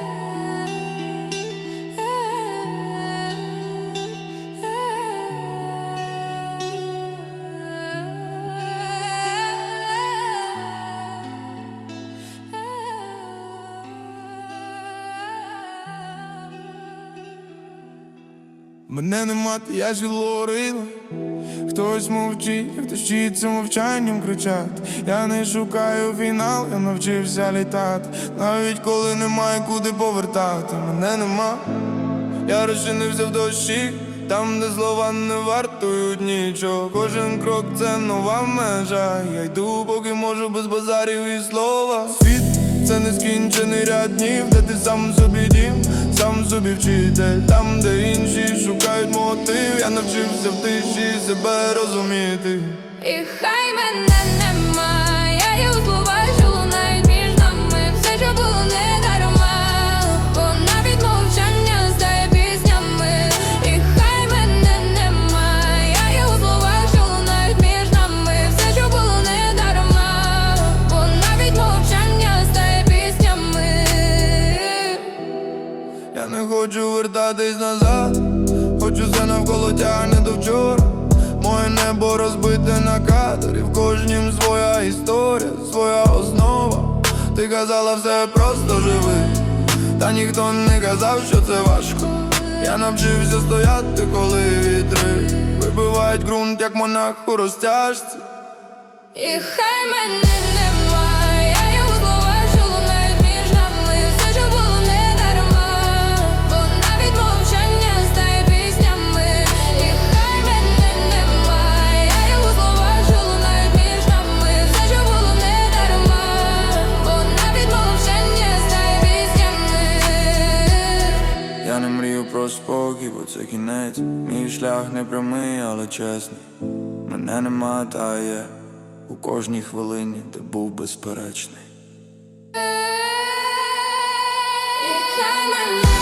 Yeah. Мене нема, то я ж говорила Хтось мовчить, хтось вчиться мовчанням кричати Я не шукаю фінал, я навчився літати. Навіть коли немає куди повертати. Мене нема, я розчинився в дощі Там, де слова не вартують нічого. Кожен крок це нова межа. Я йду, поки можу без базарів і слова це нескінчений ряд днів, де ти сам собі дім, сам собі вчитель, там, де інші шукають мотив, я навчився в тиші себе розуміти. І хай мене хочу вертатись назад, хочу все навколо тягне до вчора. Моє небо розбите на кадр, і в кожнім своя історія, своя основа. Ти казала, все просто живи, та ніхто не казав, що це важко. Я навчився стояти, коли вітри вибивають ґрунт, як монах у розтяжці. І хай мене про спокій, бо це кінець. Мій шлях не прямий, але чесний. Мене нема, та є у кожній хвилині, де був безперечний. Мене